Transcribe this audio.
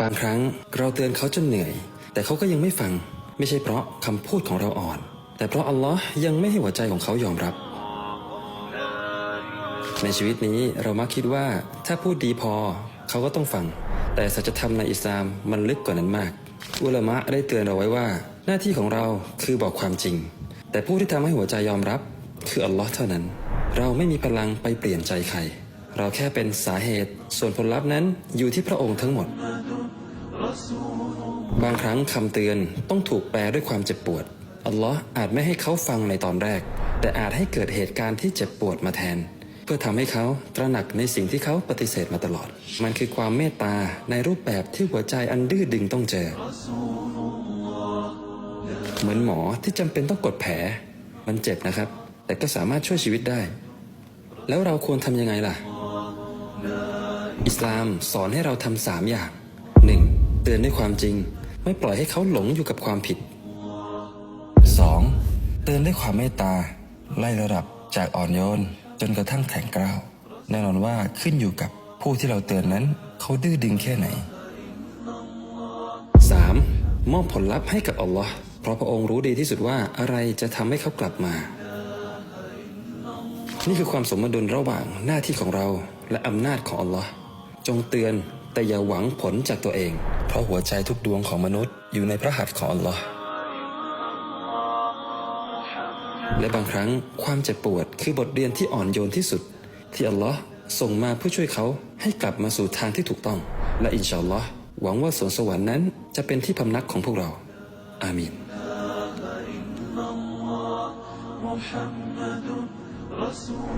บางครั้งเราเตือนเขาจนเหนื่อย แต่เขาก็ยังไม่ฟัง ไม่ใช่เพราะคำพูดของเราอ่อน แต่เพราะอัลลอฮ์ยังไม่ให้หัวใจของเขายอมรับ ในชีวิตนี้เรามักคิดว่าถ้าพูดดีพอเขาก็ต้องฟัง แต่สัจธรรมในอิสลามมันลึกกว่านั้นมาก อุลามะได้เตือนเราไว้ว่า หน้าที่ของเราคือบอกความจริง แต่ผู้ที่ทำให้หัวใจยอมรับ คืออัลลอฮ์เท่านั้น เราไม่มีพลังไปเปลี่ยนใจใครเราแค่เป็นสาเหตุ ส่วนผลลัพธ์นั้นอยู่ที่พระองค์ทั้งหมด บางครั้งคำเตือนต้องถูกแปลด้วยความเจ็บปวด อัลลอฮ์อาจไม่ให้เขาฟังในตอนแรก แต่อาจให้เกิดเหตุการณ์ที่เจ็บปวดมาแทน เพื่อทำให้เขาตระหนักในสิ่งที่เขาปฏิเสธมาตลอด มันคือความเมตตาในรูปแบบที่หัวใจอันดื้อดึงต้องเจอ เหมือนหมอที่จำเป็นต้องกดแผล มันเจ็บนะครับ แต่ก็สามารถช่วยชีวิตได้ แล้วเราควรทำยังไงล่ะ อิสลามสอนให้เราทำสามอย่าง 1. เตือนด้วยความจริง ไม่ปล่อยให้เขาหลงอยู่กับความผิด 2. เตือนด้วยความเมตตา ไล่ระดับจากอ่อนโยน จนกระทั่งแข็งกร้าวแน่นอนว่าขึ้นอยู่กับผู้ที่เราเตือนนั้นเขาดื้อดึงแค่ไหน 3. มอบผลลัพธ์ให้กับอัลลอฮ์เพราะพระองค์รู้ดีที่สุดว่าอะไรจะทำให้เขากลับมา นี่คือความสมดุลระหว่างหน้าที่ของเราและอำนาจของอัลลอฮ์จงเตือน แต่อย่าหวังผลจากตัวเอง เพราะหัวใจทุกดวงของมนุษย์อยู่ในพระหัตถ์ของอัลลอฮ์และบางครั้งความเจ็บปวดคือบทเรียนที่อ่อนโยนที่สุด ที่อัลลอฮ์ส่งมาเพื่อช่วยเขาให้กลับมาสู่ทางที่ถูกต้อง และอินชาอัลลอฮ์หวังว่าสวนสวรรค์นั้นจะเป็นที่พำนักของพวกเรา อามีน محمد رسول